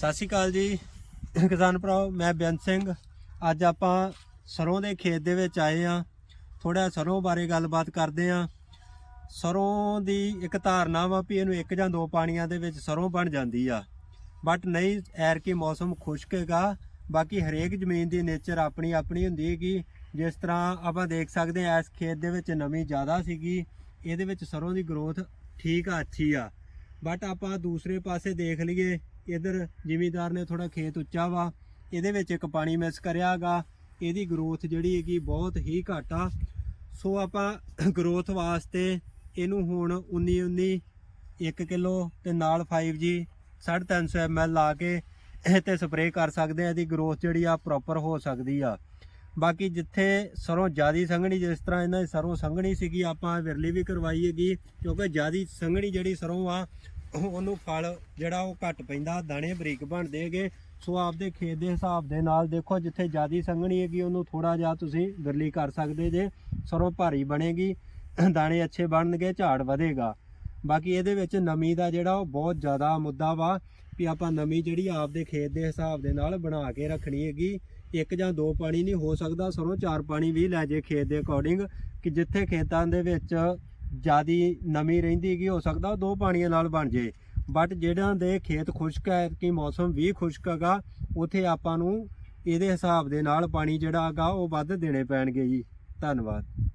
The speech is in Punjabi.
ਸਤਿ ਸ਼੍ਰੀ ਅਕਾਲ ਜੀ। ਕਿਸਾਨ ਭਰਾਓ, ਮੈਂ ਬੇਅੰਤ ਸਿੰਘ। ਅੱਜ ਆਪਾਂ ਸਰੋਂ ਦੇ ਖੇਤ ਦੇ ਵਿੱਚ ਆਏ ਆ ਥੋੜਾ ਸਰੋਂ ਬਾਰੇ ਗੱਲਬਾਤ ਕਰਦੇ ਆ ਸਰੋਂ ਦੀ ਇੱਕ ਧਾਰਨਾ ਵਾ ਵੀ ਇਹਨੂੰ ਇੱਕ ਜਾਂ ਦੋ ਪਾਣੀਆਂ ਦੇ ਵਿੱਚ ਸਰੋਂ ਬਣ ਜਾਂਦੀ ਆ। ਬਟ ਨਹੀਂ ਐਰ ਕੀ ਮੌਸਮ ਖੁਸ਼ਕ ਹੈਗਾ। ਬਾਕੀ ਹਰੇਕ ਜ਼ਮੀਨ ਦੀ ਨੇਚਰ ਆਪਣੀ ਆਪਣੀ ਹੁੰਦੀ ਹੈਗੀ। ਜਿਸ ਤਰ੍ਹਾਂ ਆਪਾਂ ਦੇਖ ਸਕਦੇ ਆ ਇਸ ਖੇਤ ਦੇ ਵਿੱਚ ਨਮੀ ਜ਼ਿਆਦਾ ਸੀਗੀ। ਇਹਦੇ ਵਿੱਚ ਸਰੋਂ ਦੀ ਗਰੋਥ ਠੀਕ ਆ, ਅੱਛੀ ਆ। ਬਟ ਆਪਾਂ ਦੂਸਰੇ ਪਾਸੇ ਦੇਖ ਲਈਏ, ਇਧਰ ਜ਼ਿਮੀਦਾਰ ਨੇ ਥੋੜਾ ਖੇਤ ਉੱਚਾ ਵਾ, ਇਹਦੇ ਵਿੱਚ ਇੱਕ ਪਾਣੀ ਮਿਸ ਕਰਿਆਗਾ ਇਹਦੀ ਗਰੋਥ ਜਿਹੜੀ ਹੈਗੀ ਬਹੁਤ ਹੀ ਘੱਟ ਆ। ਸੋ ਆਪਾਂ ਗਰੋਥ ਵਾਸਤੇ ਇਹਨੂੰ ਹੁਣ 19 19 1 ਕਿਲੋ ਤੇ ਨਾਲ 5G 350 ml ਲਾ ਕੇ ਇਹ ਤੇ ਸਪਰੇਅ ਕਰ ਸਕਦੇ ਆ। ਇਹਦੀ ਗਰੋਥ ਜਿਹੜੀ ਆ ਪ੍ਰੋਪਰ ਹੋ ਸਕਦੀ ਆ। ਬਾਕੀ ਜਿੱਥੇ ਸਰੋਂ ਜਿਆਦੀ ਸੰਘਣੀ, ਜਿਸ ਤਰ੍ਹਾਂ ਇਹਨਾਂ ਦੀ ਸਰੋਂ ਸੰਘਣੀ ਸੀਗੀ, ਆਪਾਂ ਵਿਰਲੀ ਵੀ ਕਰਵਾਈ ਹੈਗੀ, ਕਿਉਂਕਿ ਜਿਆਦੀ ਸੰਘਣੀ ਜਿਹੜੀ ਸਰੋਂ ਆ ਉਹਨੂੰ ਫਲ ਜਿਹੜਾ ਉਹ ਘੱਟ ਪੈਂਦਾ, ਦਾਣੇ ਬਰੀਕ ਬਣਦੇ ਹੈਗੇ। ਸੋ ਆਪਦੇ ਖੇਤ ਦੇ ਹਿਸਾਬ ਦੇ ਨਾਲ ਦੇਖੋ, ਜਿੱਥੇ ਜਿਆਦੀ ਸੰਘਣੀ ਹੈਗੀ, ਉਹਨੂੰ ਥੋੜਾ ਜਿਹਾ ਤੁਸੀਂ ਵਿਰਲੀ ਕਰ ਸਕਦੇ ਜੇ। ਸਰੋਂ ਭਾਰੀ ਬਣੇਗੀ, ਦਾਣੇ ਅੱਛੇ ਬਣਨਗੇ, ਝਾੜ ਵਧੇਗਾ। ਬਾਕੀ ਇਹਦੇ ਵਿੱਚ ਨਮੀ ਦਾ ਜਿਹੜਾ ਉਹ ਬਹੁਤ ਜ਼ਿਆਦਾ ਮੁੱਦਾ ਵਾ, ਵੀ ਆਪਾਂ ਨਮੀ ਜਿਹੜੀ ਆਪਦੇ ਖੇਤ ਦੇ ਹਿਸਾਬ ਦੇ ਨਾਲ ਬਣਾ ਕੇ ਰੱਖਣੀ ਹੈਗੀ। ਇੱਕ ਜਾਂ ਦੋ ਪਾਣੀ ਨਹੀਂ ਹੋ ਸਕਦਾ, ਸਰੋਂ ਚਾਰ ਪਾਣੀ ਵੀ ਲੈ ਜੇ ਖੇਤ ਦੇ ਅਕੋਰਡਿੰਗ ਕਿ ਜਿੱਥੇ ਖੇਤਾਂ ਦੇ ਵਿੱਚ ਜਿਆਦੀ ਨਮੀ ਰਹਿੰਦੀ ਹੈਗੀ, ਹੋ ਸਕਦਾ ਉਹ ਦੋ ਪਾਣੀਆਂ ਨਾਲ ਬਣ ਜੇ। ਬਟ ਜਿਹੜਾਂ ਦੇ ਖੇਤ ਖੁਸ਼ਕ ਹੈ, ਕਿ ਮੌਸਮ ਵੀ ਖੁਸ਼ਕ ਹੈਗਾ, ਉਥੇ ਆਪਾਂ ਨੂੰ ਇਹਦੇ ਹਿਸਾਬ ਦੇ ਨਾਲ ਪਾਣੀ ਜਿਹੜਾ ਹੈਗਾ, ਉਹ ਵੱਧ ਦੇਣੇ ਪੈਣਗੇ ਜੀ। ਧੰਨਵਾਦ।